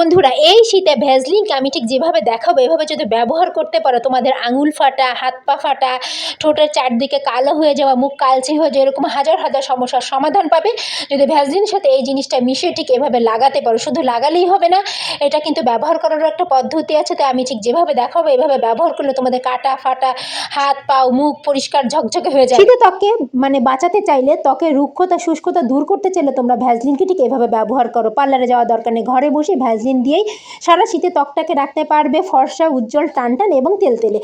বন্ধুরা, এই শীতে ভ্যাসলিনকে আমি ঠিক যেভাবে দেখাবো, এভাবে যদি ব্যবহার করতে পারো, তোমাদের আঙুল ফাটা, হাত পা ফাটা, ঠোঁটের চারদিকে কালো হয়ে যাওয়া, মুখ কালচে হয়ে যাওয়া, এরকম হাজার হাজার সমস্যার সমাধান পাবে। যদি ভ্যাসলিনের সাথে এই জিনিসটা মিশিয়ে ঠিক এভাবে লাগাতে পারো, শুধু লাগালেই হবে না, এটা কিন্তু ব্যবহার করারও একটা পদ্ধতি আছে, তাই আমি ঠিক যেভাবে দেখাবো, এভাবে ব্যবহার করলে তোমাদের কাটা, ফাটা, হাত পা মুখ পরিষ্কার ঝকঝকে হয়ে যায় শীতে ত্বককে মানে বাঁচাতে চাইলে ত্বকের রুক্ষতা, শুষ্কতা দূর করতে চাইলে তোমরা ভ্যাসলিনকে ঠিক এভাবে ব্যবহার করো। পার্লারে যাওয়া দরকার নেই, ঘরে বসে ভ্যাসলিন দিয়েই সারা শীতে ত্বকটাকে রাখতে পারবে, ফর্সা, উজ্জ্বল, টানটান এবং তেলতেলে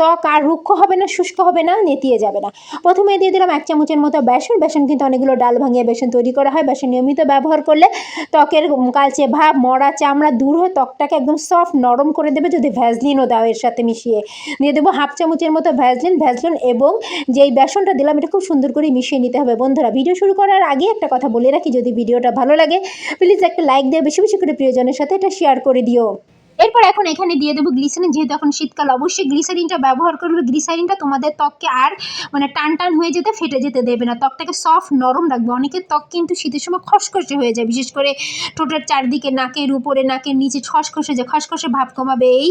ত্বক আর রুক্ষ হবে না, শুষ্ক হবে না, নেতিয়ে যাবে না। প্রথমে দিয়ে দিলাম এক চামচের মতো বেসন। বেসন কিন্তু অনেকগুলো ডাল ভাঙিয়ে বেসন তৈরি করা হয়। বেসন নিয়মিত ব্যবহার করলে ত্বকের কালচে ভাব, মরা, চামড়া দূর হয়ে ত্বকটাকে একদম সফট, নরম করে দেবে। যদি ভ্যাসলিনও দাও এর সাথে মিশিয়ে। দিয়ে দেবো হাফ চামচের মতো ভ্যাজলিন। ভ্যাসলিন এবং যেই বেসনটা দিলাম, এটা খুব সুন্দর করে মিশিয়ে নিতে হবে। বন্ধুরা, ভিডিও শুরু করার আগে একটা কথা বলে রাখি। যদি ভিডিওটা ভালো লাগে, প্লিজ একটা লাইক দিয়ে বেশি বেশি করে প্রিয়জনের সাথে এটা শেয়ার করে দিও। এরপর এখন এখানে দিয়ে দেবো গ্লিসারিন যেহেতু এখন শীতকাল, অবশ্যই গ্লিসারিনটা ব্যবহার করবে। গ্লিসারিনটা তোমাদের ত্বককে আর মানে টান টান হয়ে যেতে, ফেটে যেতে দেবে না। ত্বকটাকে সফট নরম রাখবে। অনেকের ত্বক কিন্তু শীতের সময় খসখসে হয়ে যায়। বিশেষ করে ঠোঁটের চারদিকে, নাকের উপরে, নাকের নিচে খসখসে যে খসখসে ভাব কমাবে এই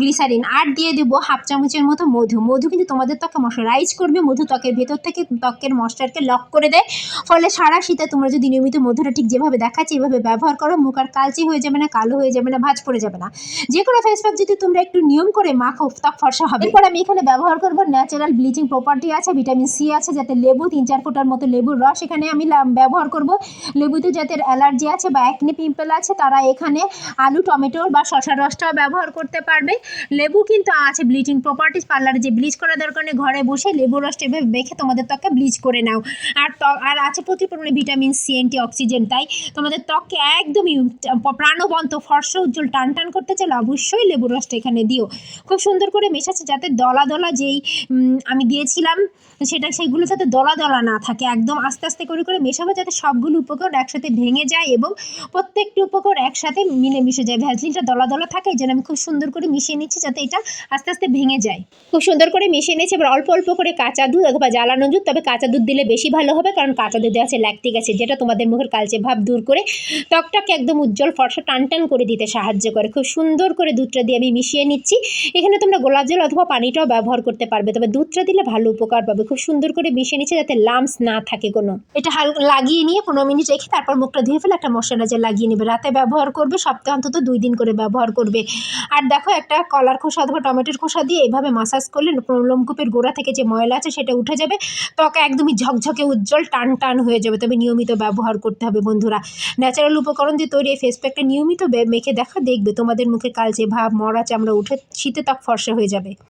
গ্লিসারিন আর দিয়ে দেবো হাফ চামচের মতো মধু। মধু কিন্তু তোমাদের ত্বকে মশারাইজ করবে। মধু ত্বকের ভেতর থেকে ত্বকের মশারকে লক করে দেয়। ফলে সারা শীতে তোমরা যদি নিয়মিত মধুটা ঠিক যেভাবে দেখাচ্ছি, এভাবে ব্যবহার করো। মুখ আর কালচে হয়ে যাবে না, কালো হয়ে যাবে না, ভাঁজ পড়ে যাবে না। যে কোনো ফেস প্যাক যদি তোমরা একটু নিয়ম করে মাখো ত্বক ফর্সা হবে। এরপর আমি এখানে ব্যবহার করব ন্যাচারাল ব্লিচিং প্রপার্টি আছে ভিটামিন সি আছে, যাতে লেবু তিন চার ফোঁটার মতো লেবুর রস এখানে আমি ব্যবহার করব। লেবুতে যাদের অ্যালার্জি আছে বা একনি পিম্পল আছে, তারা এখানে আলু, টমেটো বা শশার রসটাও ব্যবহার করতে পারবে। লেবু কিন্তু আছে ব্লিচিং প্রপার্টিস পার্লারে যে ব্লিচ করা দরকার নেই, ঘরে বসে লেবুর রসটা এভাবে মেখে তোমাদের ত্বককে ব্লিচ করে নাও। আর ত্বক আর আছে প্রচুর পরিমাণে ভিটামিন সি অ্যান্টি অক্সিজেন তাই তোমাদের ত্বককে একদমই প্রাণবন্ত, ফর্সা, উজ্জ্বল টান টান করতে চাইলে অবশ্যই লেবুর রসটা এখানে দিও। খুব সুন্দর করে মেশাচ্ছে যাতে দলা দলা যেই আমি দিয়েছিলাম, সেটা সেগুলো যাতে দলা দলা না থাকে। একদম আস্তে আস্তে করে করে মেশাবো যাতে সবগুলো উপকরণ একসাথে ভেঙে যায় এবং প্রত্যেকটি উপকরণ একসাথে মিলে মিশে যায়। ভ্যাসলিনটা দলা দলা থাকে, এই আমি খুব সুন্দর করে মিশিয়ে নিচ্ছি যাতে এটা আস্তে আস্তে ভেঙে যায়। খুব সুন্দর করে মিশিয়ে নিয়েছি এবার অল্প অল্প করে কাঁচা দুধ অথবা জ্বালানো দুধ, তবে কাঁচা দুধ দিলে বেশি ভালো হবে, কারণ কাঁচা দুধে আছে ল্যাকটিক আছে যেটা তোমাদের মুখের কালচে ভাব দূর করে ত্বকটাকে একদম উজ্জ্বল ফর্সা টান টান করে দিতে সাহায্য করে। খুব সুন্দর করে দুধটা দিয়ে আমি মিশিয়ে নিচ্ছি। এখানে তোমরা গোলাপ জল অথবা পানিটাও ব্যবহার করতে পারবে। তবে দুধটা দিলে ভালো উপকার পাবে। খুব সুন্দর করে মিশিয়ে নিচ্ছে যাতে লামস না থাকে কোনো। এটা হাল লাগিয়ে নিয়ে পনেরো মিনিট রেখে তারপর মুখটা ধুয়ে ফেলে একটা ময়শ্চারাইজার লাগিয়ে নেবে। রাতে ব্যবহার করবে, সপ্তাহে অন্তত দুই দিন করে ব্যবহার করবে। আর দেখো একটা কলার খোসা অথবা টমেটোর খোসা দিয়ে এভাবে মাসাজ করলে লোমকূপের গোড়া থেকে যে ময়লা আছে সেটা উঠে যাবে। ত্বক একদমই ঝকঝকে উজ্জ্বল টান টান হয়ে যাবে। তবে নিয়মিত ব্যবহার করতে হবে বন্ধুরা। ন্যাচারাল উপকরণ দিয়ে তৈরি এই ফেস প্যাকটা নিয়মিত মেখে দেখা, দেখবে তোমাদের মুখে কালচে ভাব মরা চামড়া উঠে শীতে তাপ ফর্সা হয়ে যাবে।